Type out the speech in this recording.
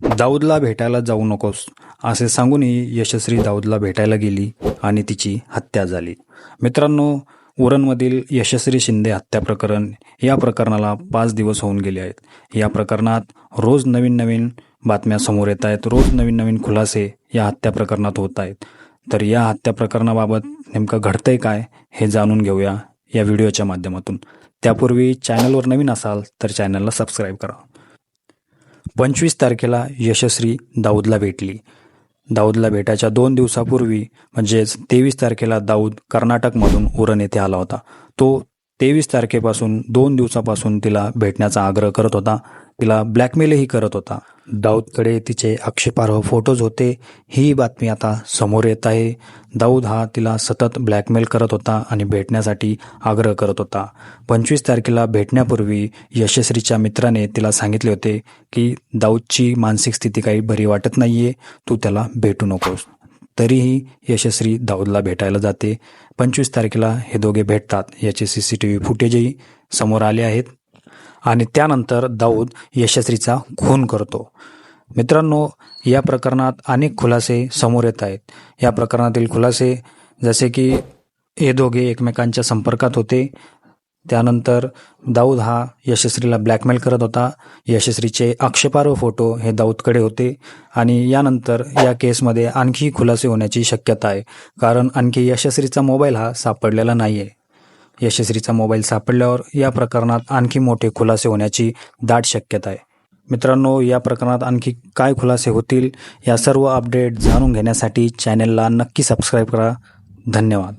दाऊदला भेटायला जाऊ नकोस असे सांगूनही यशस्वी दाऊदला भेटायला गेली आणि तिची हत्या झाली. मित्रांनो उरणमधील यशस्वी शिंदे हत्या प्रकरण या प्रकरणाला पाच दिवस होऊन गेले आहेत. या प्रकरणात रोज नवीन नवीन बातम्या समोर येत आहेत. रोज नवीन नवीन खुलासे या हत्या प्रकरणात होत आहेत. तर या हत्या प्रकरणाबाबत नेमकं घडतंय काय हे जाणून घेऊया या व्हिडिओच्या माध्यमातून. त्यापूर्वी चॅनलवर नवीन असाल तर चॅनलला सबस्क्राईब करा. पंचवीस तारखेला यशस्वी दाऊदला भेटली. दाऊदला भेटायच्या दोन दिवसापूर्वी म्हणजेच तेवीस तारखेला दाऊद कर्नाटकमधून उरण येथे आला होता. तो तेवीस तारखेपासून दोन दिवसापासून तिला भेटण्याचा आग्रह करत होता. तिला ब्लॅकमेलही करत होता. दाऊदकडे तिचे आक्षेपार्ह फोटोज होते. ही बातमी आता समोर येत आहे. दाऊद हा तिला सतत ब्लॅकमेल करत होता आणि भेटण्यासाठी आग्रह करत होता. पंचवीस तारखेला भेटण्यापूर्वी यशस्वीच्या मित्राने तिला सांगितले होते की दाऊदची मानसिक स्थिती काही बरी वाटत नाही आहे तू त्याला भेटू नकोस. तरीही यशस्वी दाऊदला भेटायला जाते. पंचवीस तारखेला हे दोघे भेटतात. याचे सी सी टी व्ही फुटेजही समोर आले आहेत. आणि त्यानंतर दाऊद यशस्वीचा खून करतो. मित्रांनो या प्रकरणात अनेक खुलासे समोर येत आहेत. या प्रकरणातील खुलासे जसे की हे दोघे एकमेकांच्या संपर्कात होते. त्यानंतर दाऊद हा यशस्वीला ब्लॅकमेल करत होता. यशस्वीचे आक्षेपार्ह फोटो हे दाऊदकडे होते आणि यानंतर या केसमध्ये आणखी खुलासे होण्याची शक्यता आहे. कारण आणखी यशस्वीचा मोबाईल हा सापडलेला नाही आहे यशस्वीचा मोबाईल सापडल्यावर या प्रकरणात आणखी मोठे खुलासे होण्याची दाट शक्यता आहे. मित्रांनो या प्रकरणात आणखी काय खुलासे होतील या सर्व अपडेट जाणून घेण्यासाठी चॅनेलला नक्की सबस्क्राईब करा. धन्यवाद.